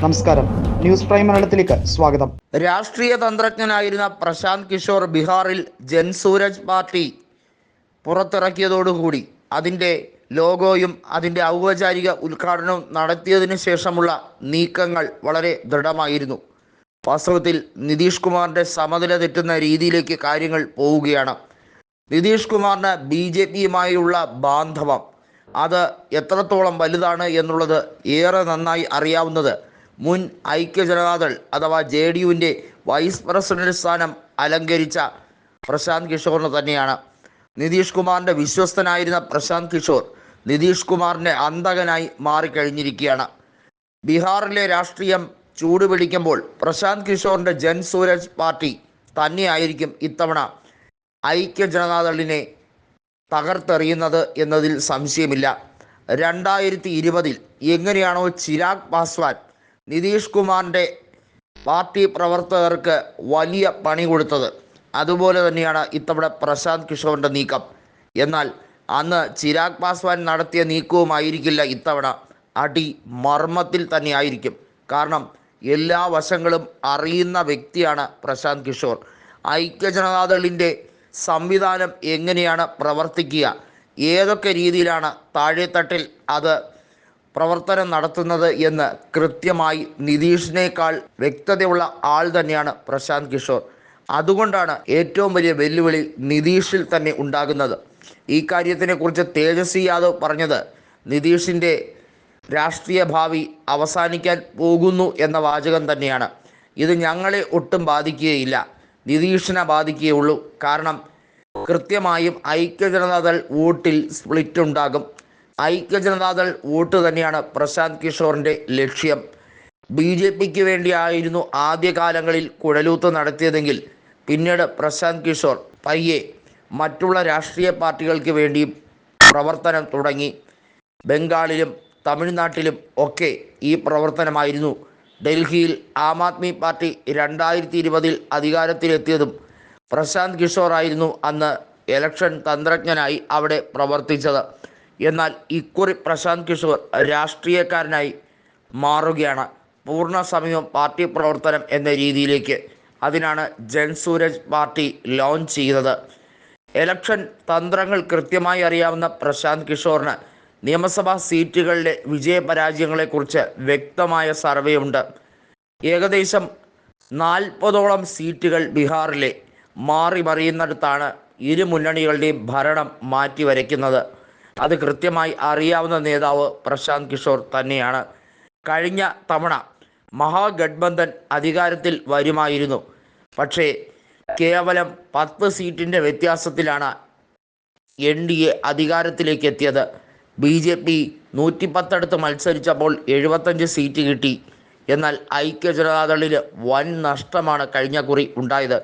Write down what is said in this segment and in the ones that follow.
നമസ്കാരം. News prime മലയാളത്തിലേക്ക് സ്വാഗതം. രാഷ്ട്രീയ തന്ത്രജ്ഞനായിരുന്ന പ്രശാന്ത് കിഷോർ ബീഹാറിൽ ജൻസൂരജ് പാർട്ടി പുറത്തിറക്കിയതോടുകൂടി അതിന്റെ ലോഗോയും അതിന്റെ ഔപചാരിക ഉദ്ഘാടനവും നടത്തിയതിനു ശേഷമുള്ള നീക്കങ്ങൾ വളരെ ദൃഢമായിരുന്നു. വാസ്തവത്തിൽ നിതീഷ് കുമാറിന്റെ സമനില തെറ്റുന്ന രീതിയിലേക്ക് കാര്യങ്ങൾ പോവുകയാണ്. നിതീഷ് കുമാറിന് ബി ജെ പിയുമായുള്ള ബാന്ധവം അത് എത്രത്തോളം വലുതാണ് എന്നുള്ളത് ഏറെ നന്നായി അറിയാവുന്നത് മുൻ ഐക്യ ജനതാദൾ അഥവാ ജെ ഡി യുവിന്റെ വൈസ് പ്രസിഡന്റ് സ്ഥാനം അലങ്കരിച്ച പ്രശാന്ത് കിഷോറിന് തന്നെയാണ്. നിതീഷ് കുമാറിന്റെ വിശ്വസ്തനായിരുന്ന പ്രശാന്ത് കിഷോർ നിതീഷ് കുമാറിന്റെ അന്തകനായി മാറിക്കഴിഞ്ഞിരിക്കുകയാണ്. ബീഹാറിലെ രാഷ്ട്രീയം ചൂടുപിടിക്കുമ്പോൾ പ്രശാന്ത് കിഷോറിന്റെ ജൻ സൂരജ് പാർട്ടി തന്നെയായിരിക്കും ഇത്തവണ ഐക്യ ജനതാദളിനെ തകർത്തെറിയുന്നത് എന്നതിൽ സംശയമില്ല. രണ്ടായിരത്തി ഇരുപതിൽ എങ്ങനെയാണോ ചിരാഗ് പാസ്വാൻ നിതീഷ് കുമാറിന്റെ പാർട്ടി പ്രവർത്തകർക്ക് വലിയ പണി കൊടുത്തത്. അതുപോലെ തന്നെയാണ് ഇത്തവണ പ്രശാന്ത് കിഷോറിന്റെ നീക്കം. എന്നാൽ അന്ന് ചിരാഗ് പാസ്വാൻ നടത്തിയ നീക്കവുമായിരിക്കില്ല ഇത്തവണ. അടി മർമ്മത്തിൽ തന്നെ ആയിരിക്കും കാരണം എല്ലാ വശങ്ങളും അറിയുന്ന വ്യക്തിയാണ് പ്രശാന്ത് കിഷോർ. ഐക്യജനതാദളിന്റെ സംവിധാനം എങ്ങനെയാണ് പ്രവർത്തിക്കുക? ഏതൊക്കെ രീതിയിലാണ് താഴെത്തട്ടിൽ അത് പ്രവർത്തനം നടത്തുന്നത് എന്ന് കൃത്യമായി നിതീഷിനേക്കാൾ വ്യക്തതയുള്ള ആൾ തന്നെയാണ് പ്രശാന്ത് കിഷോർ. അതുകൊണ്ടാണ് ഏറ്റവും വലിയ വെല്ലുവിളി നിതീഷിൽ തന്നെ ഉണ്ടാകുന്നത്. ഈ കാര്യത്തിനെക്കുറിച്ച് തേജസ്വി യാദവ് പറഞ്ഞത് നിതീഷിന്റെ രാഷ്ട്രീയ ഭാവി അവസാനിക്കാൻ പോകുന്നു എന്ന വാചകം തന്നെയാണ്. ഇത് ഞങ്ങളെ ഒട്ടും ബാധിക്കുകയില്ല. നിതീഷിനെ ബാധിക്കുകയുള്ളൂ കാരണം കൃത്യമായും ഐക്യജനതാദൾ വോട്ടിൽ സ്പ്ലിറ്റ് ഉണ്ടാകും ഐക്യജനതാദൾ വോട്ട് തന്നെയാണ് പ്രശാന്ത് കിഷോറിന്റെ ലക്ഷ്യം. ബി ജെ പിക്ക് വേണ്ടിയായിരുന്നു ആദ്യകാലങ്ങളിൽ കുഴലൂത്ത് നടത്തിയതെങ്കിൽ പിന്നീട് പ്രശാന്ത് കിഷോർ പയ്യെ മറ്റുള്ള രാഷ്ട്രീയ പാർട്ടികൾക്ക് വേണ്ടിയും പ്രവർത്തനം തുടങ്ങി. ബംഗാളിലും തമിഴ്നാട്ടിലും ഒക്കെ ഈ പ്രവർത്തനമായിരുന്നു. ഡൽഹിയിൽ ആം ആദ്മി പാർട്ടി രണ്ടായിരത്തി ഇരുപതിൽ അധികാരത്തിലെത്തിയതും പ്രശാന്ത് കിഷോറായിരുന്നു അന്ന് ഇലക്ഷൻ തന്ത്രജ്ഞനായി അവിടെ പ്രവർത്തിച്ചത്. എന്നാൽ ഇക്കുറി പ്രശാന്ത് കിഷോർ രാഷ്ട്രീയക്കാരനായി മാറുകയാണ്. പൂർണ സമയം പാർട്ടി പ്രവർത്തനം എന്ന രീതിയിലേക്ക് അതിനാണ് ജൻസൂരജ് പാർട്ടി ലോഞ്ച് ചെയ്തത് ഇലക്ഷൻ തന്ത്രങ്ങൾ കൃത്യമായി അറിയാവുന്ന പ്രശാന്ത് കിഷോറിന് നിയമസഭാ സീറ്റുകളിലെ വിജയപരാജയങ്ങളെക്കുറിച്ച് വ്യക്തമായ സർവേ ഉണ്ട് ഏകദേശം നാൽപ്പതോളം സീറ്റുകൾ ബീഹാറിലെ മാറി മറിയുന്നിടത്താണ് ഇരു മുന്നണികളുടെയും ഭരണം മാറ്റി വരയ്ക്കുന്നത് അത് കൃത്യമായി അറിയാവുന്ന നേതാവ് പ്രശാന്ത് കിഷോർ തന്നെയാണ്. കഴിഞ്ഞ തവണ മഹാഗഡ്ബന്ധൻ അധികാരത്തിൽ വരുമായിരുന്നു. പക്ഷേ കേവലം പത്ത് സീറ്റിന്റെ വ്യത്യാസത്തിലാണ് എൻ ഡി എ അധികാരത്തിലേക്ക് എത്തിയത്. ബി ജെ പി നൂറ്റി പത്തടുത്ത് മത്സരിച്ചപ്പോൾ എഴുപത്തഞ്ച് സീറ്റ് കിട്ടി. എന്നാൽ ഐക്യ ജനതാദളിന് വൻ നഷ്ടമാണ് കഴിഞ്ഞ കുറി ഉണ്ടായത്.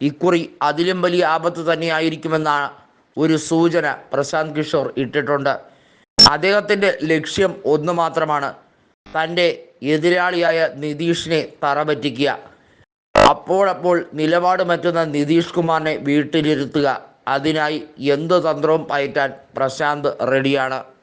ഇക്കുറി അതിലും വലിയ ആപത്ത് തന്നെയായിരിക്കുമെന്നാണ് ഒരു സൂചന പ്രശാന്ത് കിഷോർ ഇട്ടിട്ടുണ്ട്. അദ്ദേഹത്തിന്റെ ലക്ഷ്യം ഒന്ന് മാത്രമാണ് തന്റെ എതിരാളിയായ നിതീഷിനെ തറപറ്റിക്കുക. അപ്പോഴപ്പോൾ നിലപാട് മറ്റുന്ന നിതീഷ് കുമാറിനെ വീട്ടിലിരുത്തുക. അതിനായി എന്ത് തന്ത്രവും പയറ്റാൻ പ്രശാന്ത് റെഡിയാണ്